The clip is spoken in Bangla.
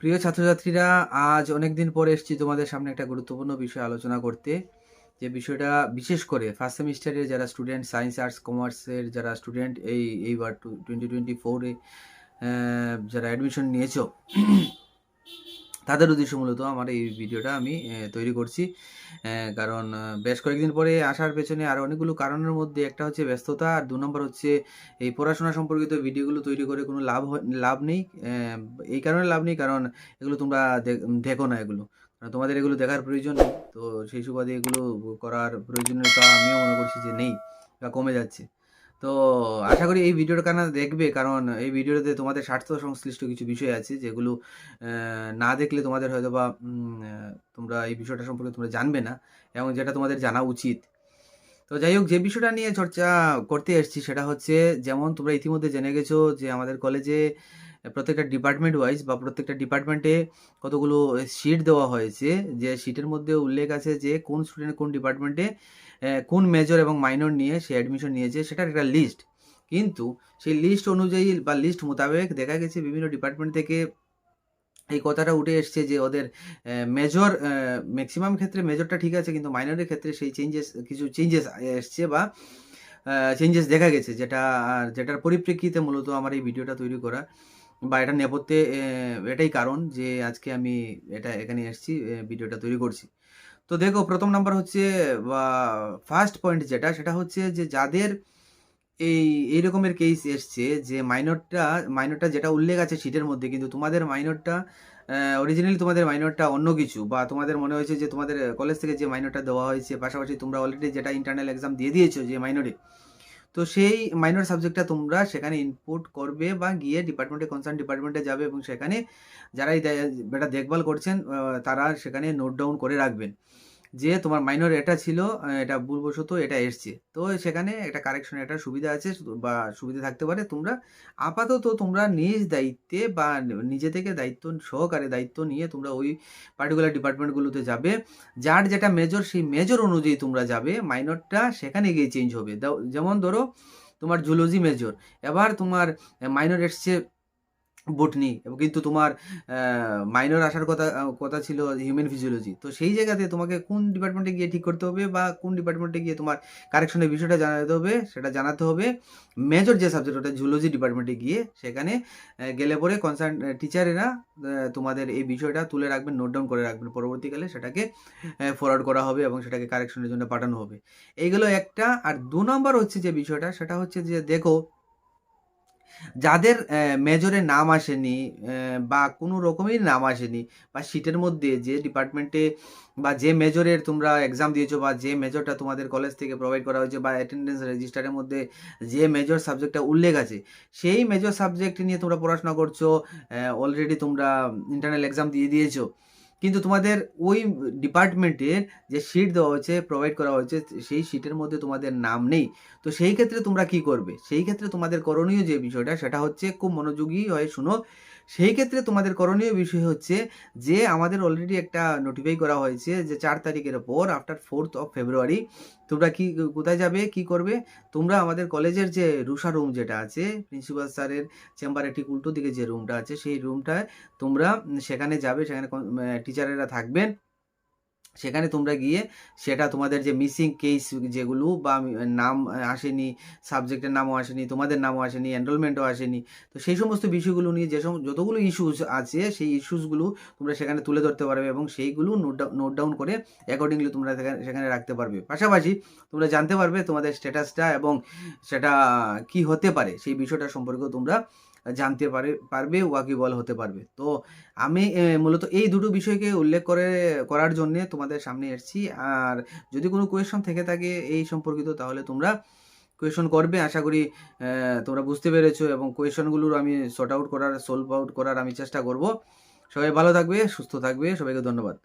প্রিয় ছাত্রছাত্রীরা, আজ অনেক দিন পরে এসেছি তোমাদের সামনে একটা গুরুত্বপূর্ণ বিষয় আলোচনা করতে। যে বিষয়টা বিশেষ করে ফার্স্ট সেমিস্টারের যারা স্টুডেন্ট সায়েন্স আর্টস কমার্সের যারা স্টুডেন্ট এই এইবার টোয়েন্টি টোয়েন্টি ফোরে যারা অ্যাডমিশন নিয়েছো তাদের উদ্দেশ্য মূলত আমার এই ভিডিওটা আমি তৈরি করছি। কারণ বেশ কয়েকদিন পরে আসার পেছনে আর অনেকগুলো কারণের মধ্যে একটা হচ্ছে ব্যস্ততা, আর দু নম্বর হচ্ছে এই পড়াশোনা সম্পর্কিত ভিডিওগুলো তৈরি করে কোনো লাভ লাভ নেই। এই কারণে লাভ নেই, কারণ এগুলো তোমরা দেখো না এগুলো। তোমাদের এগুলো দেখার প্রয়োজন নেই। তো সেই সুবাদে এগুলো করার প্রয়োজনীয়তা আমিও মনে করছি যে নেই বা কমে যাচ্ছে। তো আশা করি এই ভিডিওটা কেন দেখবে, কারণ এই ভিডিওতে তোমাদের স্বার্থ সংশ্লিষ্ট কিছু বিষয় আছে যেগুলো না দেখলে তোমাদের হয়তো বা তোমরা এই বিষয়টা সম্পর্কে তোমরা জানবে না এবং যেটা তোমাদের জানা উচিত। তো যাই হোক, যে বিষয়টা নিয়ে চর্চা করতে এসেছি সেটা হচ্ছে, যেমন তোমরা ইতিমধ্যে জেনে গেছো যে আমাদের কলেজে প্রত্যেকটা ডিপার্টমেন্ট ওয়াইজ বা প্রত্যেকটা ডিপার্টমেন্টে কতগুলো শিট দেওয়া হয়েছে, যে শিটের মধ্যে উল্লেখ আছে যে কোন স্টুডেন্ট কোন ডিপার্টমেন্টে কোন মেজর এবং মাইনর নিয়ে সে অ্যাডমিশন নিয়েছে সেটার একটা লিস্ট কিন্তু সেই লিস্ট অনুযায়ী বা লিস্ট মোতাবেক দেখা গেছে বিভিন্ন ডিপার্টমেন্ট থেকে এই কথাটা উঠে এসছে যে ওদের মেজর ম্যাক্সিমাম ক্ষেত্রে মেজরটা ঠিক আছে, কিন্তু মাইনরের ক্ষেত্রে সেই চেঞ্জেস কিছু চেঞ্জেস এসছে বা চেঞ্জেস দেখা গেছে যেটা যেটার পরিপ্রেক্ষিতে মূলত আমার এই ভিডিওটা তৈরি করা। বা এটা নেপথ্যে এটাই কারণ যে আজকে আমি এটা এখানে এসেছি ভিডিওটা তৈরি করছি। তো দেখো, প্রথম নাম্বার হচ্ছে, বা ফার্স্ট পয়েন্ট যেটা, সেটা হচ্ছে যে যাদের এই এই রকমের কেস এসছে যে মাইনরটা মাইনরটা যেটা উল্লেখ আছে সিটের মধ্যে, কিন্তু তোমাদের মাইনরটা অরিজিনালি তোমাদের মাইনরটা অন্য কিছু, বা তোমাদের মনে হয়েছে যে তোমাদের কলেজ থেকে যে মাইনরটা দেওয়া হয়েছে, পাশাপাশি তোমরা অলরেডি যেটা ইন্টারনাল এক্সাম দিয়ে দিয়েছ যে মাইনরে তো সেই মাইনর সাবজেক্টটা তোমরা সেখানে ইনপুট করবে বা গিয়ে ডিপার্টমেন্টে কনসার্ন ডিপার্টমেন্টে যাবে এবং সেখানে যারাই বেটা দেখভাল করছেন তারা সেখানে নোট ডাউন করে রাখবেন। যে তোমার মাইনর এটা ছিল এটা ভুলবশত এটা এসছে। তো সেখানে একটা কারেকশন একটা সুবিধা আছে বা সুবিধা থাকতে পারে। তোমরা আপাতত তোমরা নিজ দায়িত্বে বা নিজে থেকে দায়িত্ব সহকারে দায়িত্ব নিয়ে তোমরা ওই পার্টিকুলার ডিপার্টমেন্টগুলোতে যাবে। যার যেটা মেজর সেই মেজর অনুযায়ী তোমরা যাবে। মাইনরটা সেখানে গিয়ে চেঞ্জ হবে। যেমন ধরো তোমার জুলজি মেজর এবার তোমার মাইনর এসছে বটনি এবং কিন্তু তোমার মাইনর আসার কথা কথা ছিল হিউম্যান ফিজিওলজি তো সেই জায়গাতে তোমাকে কোন ডিপার্টমেন্টে গিয়ে ঠিক করতে হবে বা কোন ডিপার্টমেন্টে গিয়ে তোমার কারেকশনের বিষয়টা জানাতে হবে, সেটা জানাতে হবে। মেজর যে সাবজেক্ট ওটা জুলজি ডিপার্টমেন্টে গিয়ে সেখানে গেলে পরে কনসার্ন টিচারেরা তোমাদের এই বিষয়টা তুলে রাখবেন নোট ডাউন করে রাখবেন। পরবর্তীকালে সেটাকে ফরওয়ার্ড করা হবে এবং সেটাকে কারেকশনের জন্য পাঠানো হবে। এইগুলো একটা। আর দু নম্বর হচ্ছে যে বিষয়টা, সেটা হচ্ছে যে দেখো যাদের মেজরে নাম আসেনি বা কোনো রকমের নাম আসেনি, বা সিটের মধ্যে যে ডিপার্টমেন্টে বা যে মেজরের তোমরা এক্সাম দিয়েছ বা যে মেজরটা তোমাদের কলেজ থেকে প্রোভাইড করা হয়েছে বা অ্যাটেন্ডেন্স রেজিস্টারের মধ্যে যে মেজর সাবজেক্টটা উল্লেখ আছে, সেই মেজর সাবজেক্ট নিয়ে তোমরা পড়াশোনা করছ অলরেডি তোমরা ইন্টারনাল এক্সাম দিয়ে দিয়েছ কিন্তু তোমাদের ওই ডিপার্টমেন্টের যে শিট দেওয়া হয়েছে প্রোভাইড করা হয়েছে, সেই শিটের মধ্যে তোমাদের নাম নেই। তো সেই ক্ষেত্রে তোমরা কি করবে? সেই ক্ষেত্রে তোমাদের করণীয় যে বিষয়টা, সেটা হচ্ছে খুব মনোযোগী হয়ে শুনো। সেই ক্ষেত্রে তোমাদের করণীয় বিষয় হচ্ছে যে আমাদের অলরেডি একটা নোটিফাই করা হয়েছে যে চার তারিখের পর আফটার ফোর্থ অফ ফেব্রুয়ারি তোমরা কি, কোথায় যাবে, কি করবে? তোমরা আমাদের কলেজের যে রুষা রুম যেটা আছে প্রিন্সিপাল স্যারের চেম্বারের ঠিক উল্টো দিকে যে রুমটা আছে, সেই রুমটায় তোমরা সেখানে যাবে, সেখানে টিচারেরা থাকবেন। সেখানে তোমরা গিয়ে সেটা তোমাদের যে মিসিং কেস যেগুলো বা নাম আসেনি সাবজেক্টের নামও আসেনি, তোমাদের নামও আসেনি এনরোলমেন্টও আসেনি, তো সেই সমস্ত বিষয়গুলো নিয়ে যে যতগুলো ইস্যুস আছে সেই ইস্যুসগুলো তোমরা সেখানে তুলে ধরতে পারবে এবং সেইগুলো নোট ডাউন করে অ্যাকর্ডিংলি তোমরা সেখানে রাখতে পারবে। পাশাপাশি তোমরা জানতে পারবে তোমাদের স্ট্যাটাসটা এবং সেটা কি হতে পারে, সেই বিষয়টা সম্পর্কেও তোমরা জানতে পারে, পারবে ওয়াকিবল হতে পারবে। তো আমি মূলত এই দুটো বিষয়কে উল্লেখ করে, করার জন্য তোমাদের সামনে এসেছি। আর যদি কোনো কোয়েশন থেকে থাকে এই সম্পর্কিত, তাহলে তোমরা কোয়েশন করবে। আশা করি তোমরা বুঝতে পেরেছ এবং কোয়েশনগুলোর আমি সর্ট আউট করার সলভ আউট করার আমি চেষ্টা করব। সবাই ভালো থাকবে, সুস্থ থাকবে, সবাইকে ধন্যবাদ।